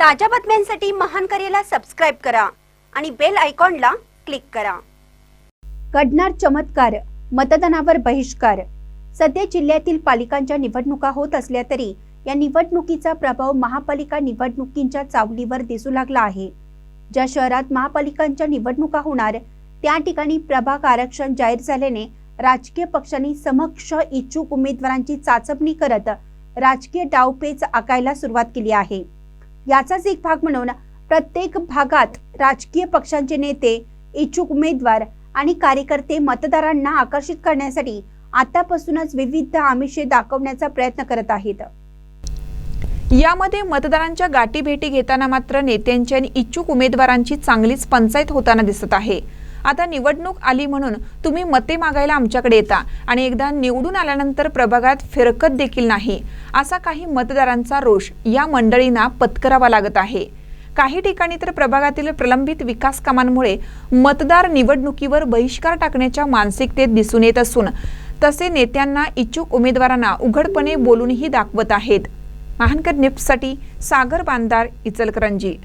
ताज्या बातम्यांसाठी महान करेला सबस्क्राईब करा आणि बेल आयकॉनला क्लिक करा. घडणार चमत्कार मतदानावर बहिष्कार. सध्या जिल्ह्यातील पालिकांच्या निवडणुका होत असल्या तरी या निवडणुकीचा प्रभाव महापालिका निवडणुकींच्या चावलीवर दिसू लागला आहे. ज्या शहरात महापालिकांच्या निवडणुका होणार त्या ठिकाणी प्रभाग आरक्षण जाहीर झाल्याने राजकीय पक्षांनी समक्ष इच्छुक उमेदवारांची चाचपणी करत राजकीय डावपेच आकायला सुरुवात केली आहे. याचाच एक भाग म्हणून प्रत्येक भागात राजकीय पक्षांचे नेते इच्छुक उमेदवार आणि कार्यकर्ते मतदारांना आकर्षित करण्यासाठी आतापासूनच विविध आमिषे दाखवण्याचा प्रयत्न करत आहेत. यामध्ये मतदारांच्या गाठीभेटी घेताना मात्र नेत्यांची आणि इच्छुक उमेदवारांची चांगलीच पंचायत होताना दिसत आहे. आता निवडणूक आली म्हणून तुम्ही मते मागायला आमच्याकडे येता. आणि एकदा निवडून आल्यानंतर प्रभागात फिरकत देखील नाही. असा काही मतदारांचा रोष या मंडळींना पत्करावा लागत आहे. काही ठिकाणी तर प्रभागातील प्रलंबित विकास कामांमुळे मतदार निवडणुकीवर बहिष्कार टाकण्याच्या मानसिकतेत दिसून येत असून तसे नेत्यांना इच्छुक उमेदवारांना उघडपणे बोलूनही दाखवत आहेत. महानकर निप्ससाठी सागर बांदार इचलकरंजी.